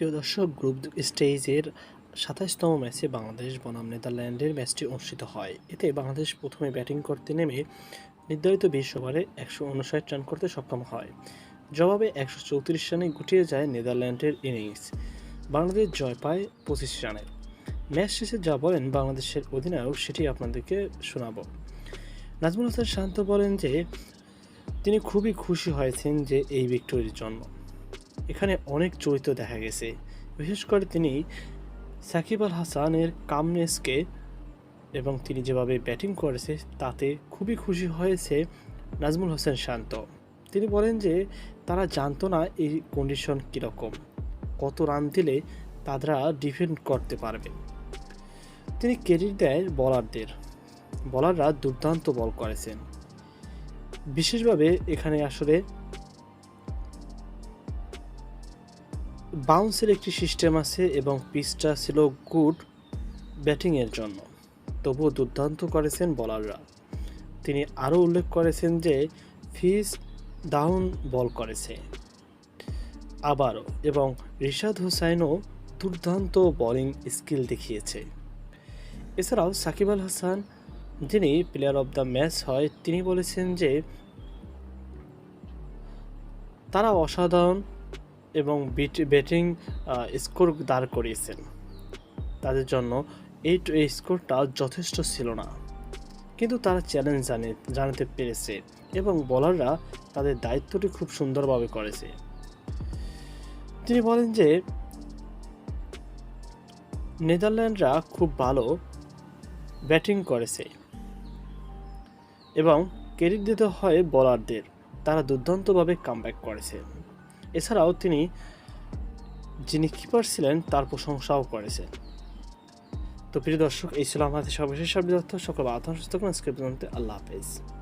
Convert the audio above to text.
প্রিয় দর্শক, গ্রুপ স্টেজের সাতাশতম ম্যাচে বাংলাদেশ বনাম নেদারল্যান্ডের ম্যাচটি অনুষ্ঠিত হয়। এতে বাংলাদেশ প্রথমে ব্যাটিং করতে নেমে নির্ধারিত বিশ ওভারে একশো উনষাট রান করতে সক্ষম হয়। জবাবে একশো চৌত্রিশ রানে গুটিয়ে যায় নেদারল্যান্ডের ইনিংস। বাংলাদেশ জয় পায় পঁচিশ রানে। ম্যাচ শেষে যা বলেন বাংলাদেশের অধিনায়ক, সেটি আপনাদেরকে শোনাবো। নাজমুল হাসান শান্ত বলেন যে, তিনি খুবই খুশি হয়েছেন যে এই ভিক্টোরির জন্য। এখানে অনেক চরিত্র দেখা গেছে। বিশেষ করে তিনি সাকিব আল হাসানের কামনেসকে এবং তিনি যেভাবে ব্যাটিং করেছে, তাতে খুবই খুশি হয়েছে নাজমুল হোসেন শান্ত। তিনি বলেন যে, তারা জানতো না এই কন্ডিশন কীরকম। কত রান দিলে তারা ডিফেন্ড করতে পারবে। তিনি ক্রেডিট দেয় বলারদের বলাররা দুর্দান্ত বল করেছেন। বিশেষভাবে এখানে আসলে বাউন্সের একটি সিস্টেম আছে এবং পিচটা ছিল গুড ব্যাটিংয়ের জন্য। তবুও দুর্দান্ত করেছেন বলাররা। তিনি আরও উল্লেখ করেছেন যে ফিস ডাউন বল করেছে। আবারও, এবং রিশাদ হুসাইনও দুর্দান্ত বোলিং স্কিল দেখিয়েছে। এছাড়াও সাকিব আল হাসান, যিনি প্লেয়ার অফ দ্য ম্যাচ হয়, তিনি বলেছেন যে তারা অসাধারণ এবং ব্যাটিং স্কোর দাঁড় করিয়েছেন। তাদের জন্য এই এই স্কোরটা যথেষ্ট ছিল না। কিন্তু তারা চ্যালেঞ্জ জানে, জানাতে পেরেছে এবং বলাররা তাদের দায়িত্বটি খুব সুন্দরভাবে করেছে। তিনি বলেন যে, নেদারল্যান্ডরা খুব ভালো ব্যাটিং করেছে এবং ক্রেডিট দিতে হয় বলারদের তারা দুর্দান্তভাবে কামব্যাক করেছে। এছাড়াও তিনি, যিনি কিপার ছিলেন, তার প্রশংসাও করেছেন। তো প্রিয় দর্শক, এই ছিল আমাদের সর্বশেষ সর্বদার্থ সকল আত্মসুস্থ আজকে পর্যন্ত আল্লাহ হাফেজ।